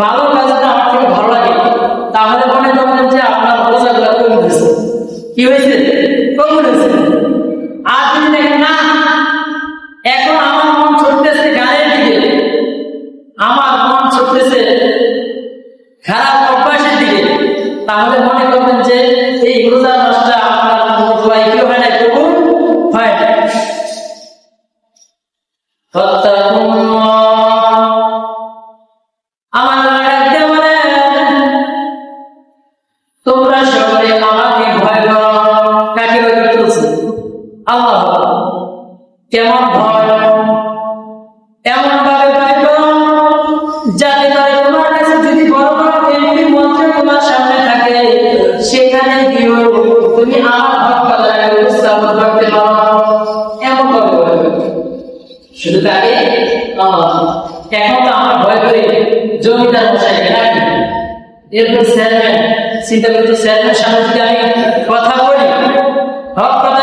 ভালো কাজ যদি আমার থেকে ভালো লাগে। তাহলে মনে করবেন যে আপনার রোজাগুলো কমে গেছে। কি হয়েছে? কমে গেছে। আর যদি না যাতে তোমার কাছে যদি বড় বড় তোমার সামনে থাকে, সেখানে তুমি আমার উপস্থাপন করতে পারো। এমন শুধু তাকে? এখন তো আমার ভয় করে জমিদার বসাই নাকি এরপর স্যারম্যান চিন্তা করতে স্যারম্যান সামনে যদি আমি কথা বলি হক কথা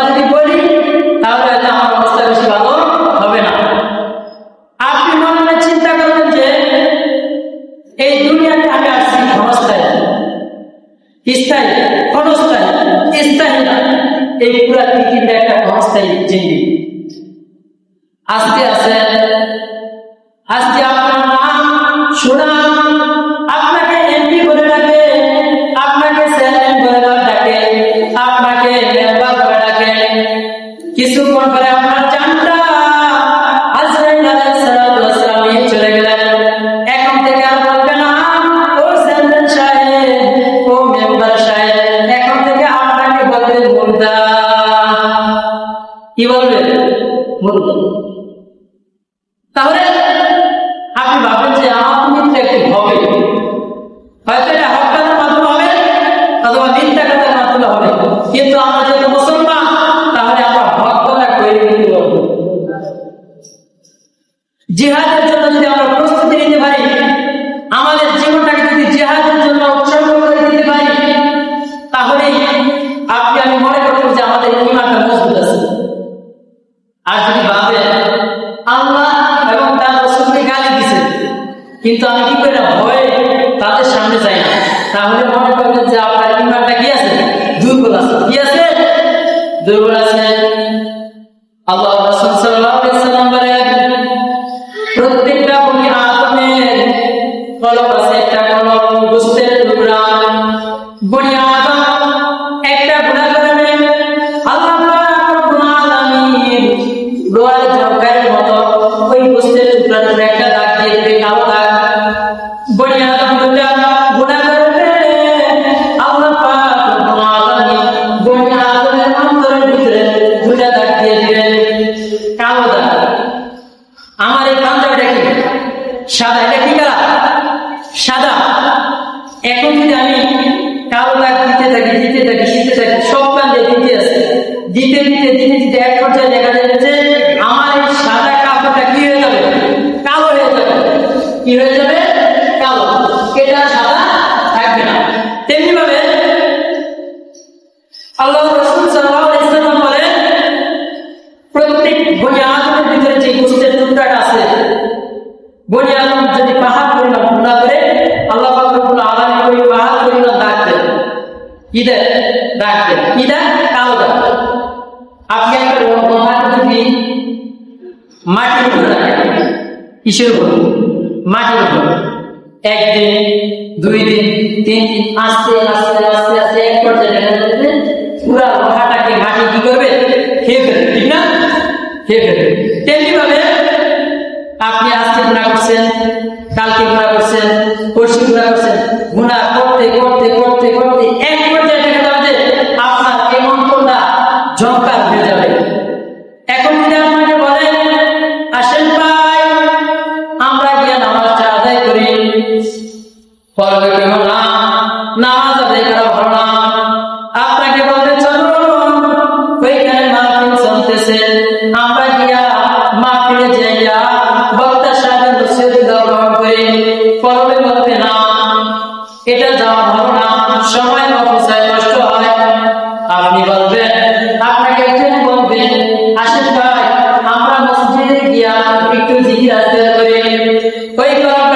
আস্তে আছে আস্তে জিহাদের কিসের উপর? মাটির উপর। একদিন, দুই দিন, তিন দিন, আস্তে আস্তে আস্তে আস্তে এক পর্যায়ে দেখা যাচ্ছে পুরা লোহাটাকে মাটি কি করবে? খেয়ে ফেলবে, ঠিক না? খেয়ে ফেলবে। তেমনি ভাবে আপনি আজকে গুণা করছেন, কালকে গুণা করছেন, পরশু গুণা করছেন গুণা করতে করতে করতে করতে এক পর্যায়ে দেখা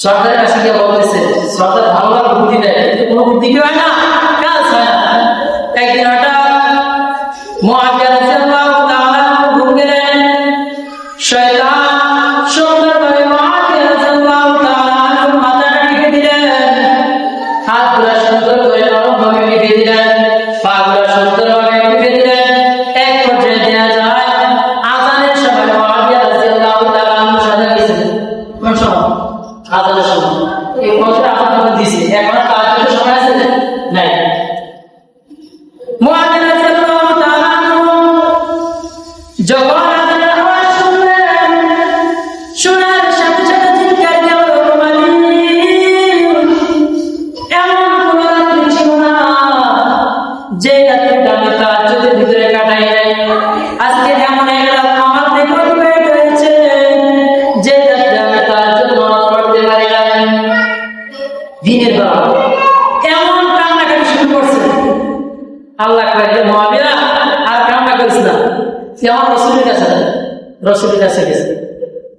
সরকারের কাছে গিয়ে বলতেছে সরকার ভালো ভালো বুদ্ধি দেয় কিন্তু কোনো বুদ্ধি হয় না।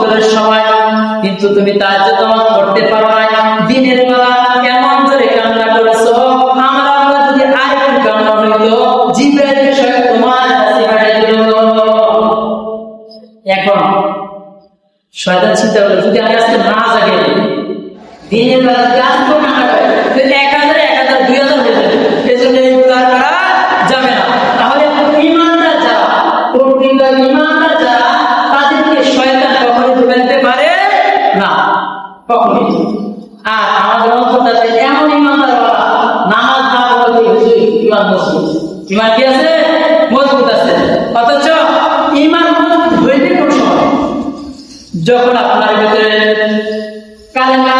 ফজরের সময়। কিন্তু তুমি তাহাজ্জুদ নামাজ করতে পারো না দিনের বেলা কেমন করে কান্না করেছ? এখন শয়তান চিন্তা করল যদি আমি যখন আপনার ভিতরে কালেমা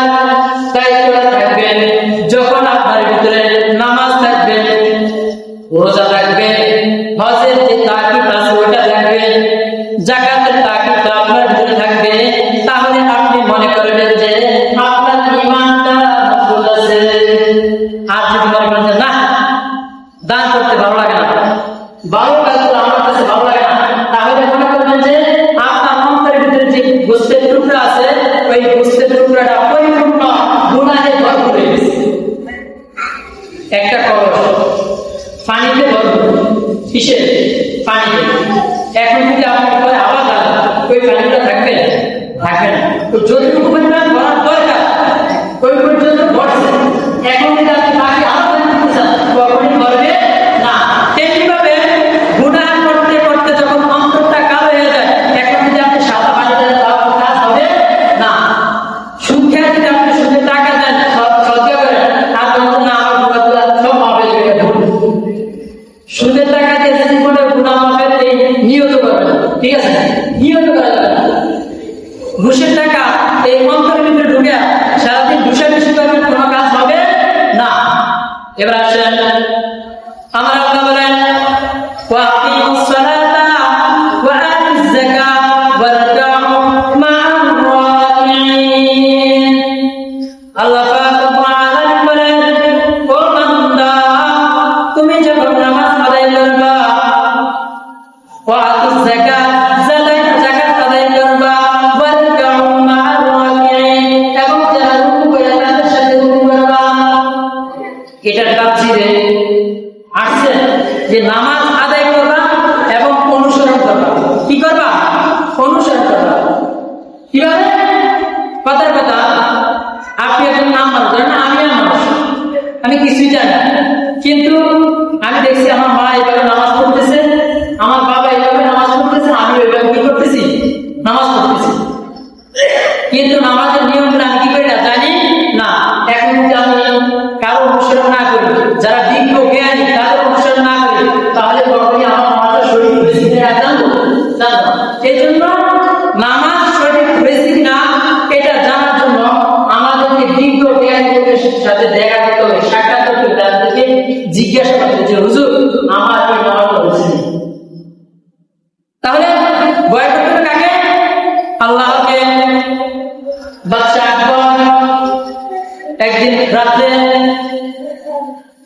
ওয়া আকিমুস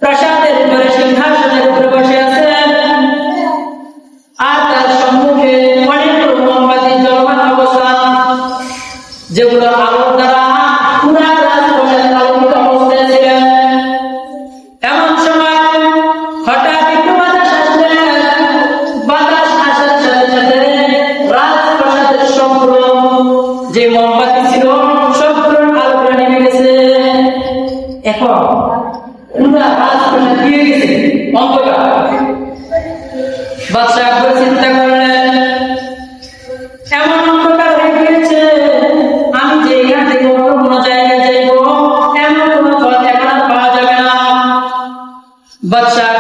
প্রাসাদের উপরে সিংহাসনের উপরে বসে আছেন আর তার সম্মুখে অনেক মোমবাতি জলমান যেগুলো বাচ্চা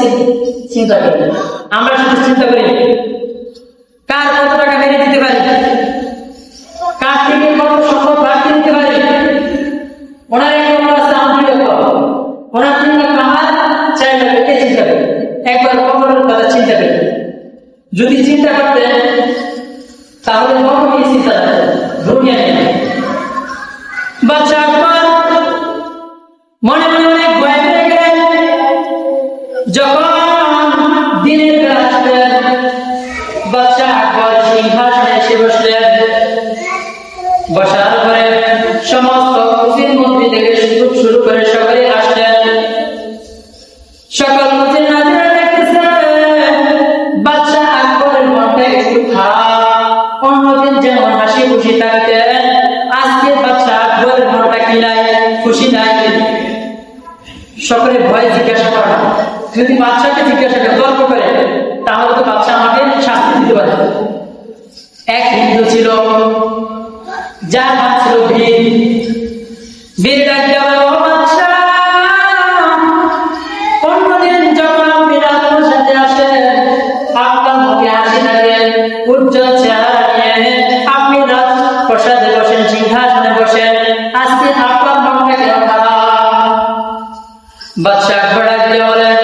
দিচ্ছে চিন্তা করি আমরা শুধু চিন্তা করি কার কত টাকা দিতে পারি? কার থেকে কত সম্পদ বাড়তে দিতে পারি? ওনার এক নম্বর আছে ওনার আমার চিন্তা করি। একবার কখনো কথা চিন্তা করি। যদি চিন্তা করতেন Спасибо, что বাদশাহ আকবর বলেন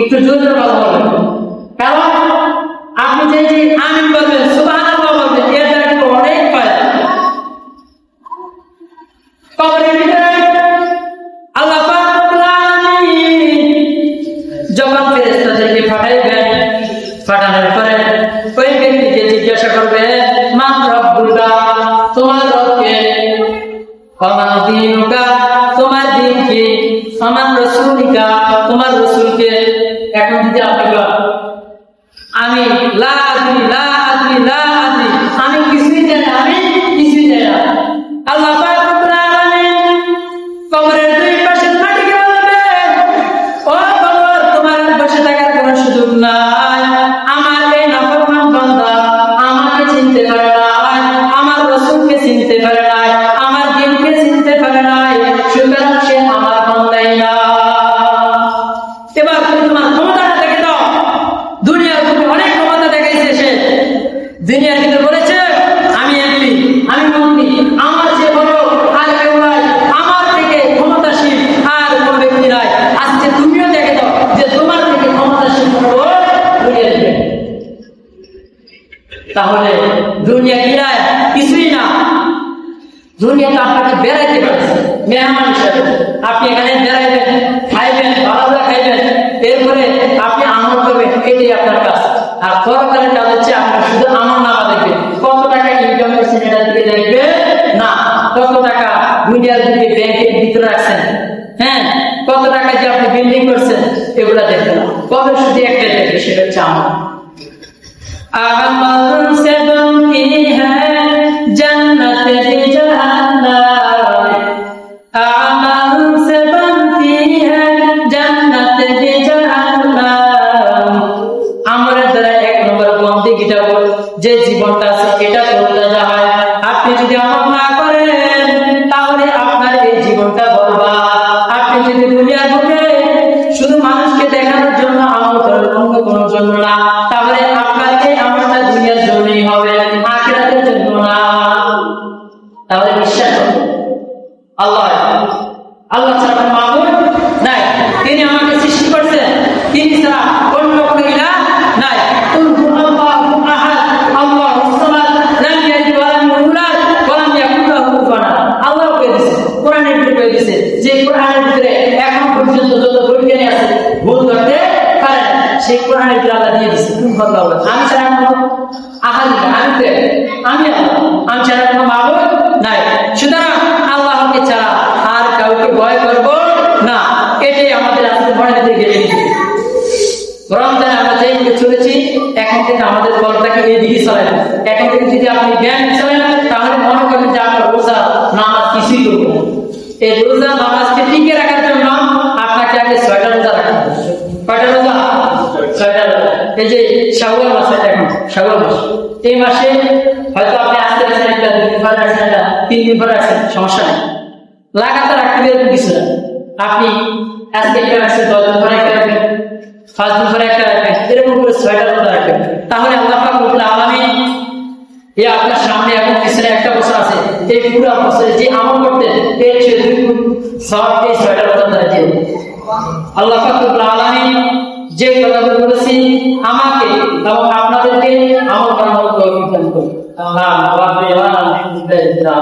একটু জোরে কথা বলেন। কারণ আপনি যে যে আমিন বলবেন সুবহানাল্লাহ বলবেন, এর দ্বারা কিন্তু অনেক ফায়দা। কবরের ভিতরে আল্লাহ পাঠাইবেন, পাঠানোর পরে ওই ব্যক্তিকে জিজ্ঞাসা করবে তোমার রবকে? কমা তোমার দিন আমার রসুলিকা, তোমার রসুলকে imagine the কত টাকা মিডিয়ার যদি ব্যাংকের ভিতরে আছেন হ্যাঁ? কত টাকা যে আপনি বিল্ডিং করছেন? এগুলা দেখবেন কত শুধু একটা দেখবে সেটা হচ্ছে আমার। সেই কোরআনের আল্লাহ দিয়ে দিয়েছে তুমি আমি ছাড়া কোনো আমি আমি আমি ছাড়া কোনো নাই। সুতরাং আল্লাহকে ছাড়া আর কাউকে ভয় করব না। এটাই আমাদের আজকে মনে গেলে। রমজান আমরা যেইভাবে চলেছি, এখন থেকে আমাদের কলটাকে এদিকে চলে এখন থেকে যদি আপনি জ্ঞান এই যে শাওয়াল মাস এখন, শাওয়াল মাস। এই মাসে হয়তো আপনি আজকে আছেন একটা, দুই দিন পরে আছেন একটা, তিন দিন পরে আছেন, সমস্যা নেই। লাগাতার রাখতে এরকম কিছু না। আপনি আজকে একটা রাখছেন, দশ দিন পরে একটা রাখবেন, পাঁচ দিন পরে একটা রাখবেন, এরকম করে ছয়টা রোজা রাখবেন। তাহলে আল্লাহ পাক রব্বুল আলামিন এই আপনার সামনে এখন পিছনে একটা বছর আছে, এই পুরো বছরে যে আমল করতে চেয়ে দুই গুণ সব এই ছয়টা রোজা দ্বারা দিয়ে দেবে। আল্লাহ ফাকরুল আলামিন যে কথাগুলো বলেছি আমাকে এবং আপনাদেরকে আমার করার তৌফিক দান আল্লাহ আলহামদুলিল্লাহ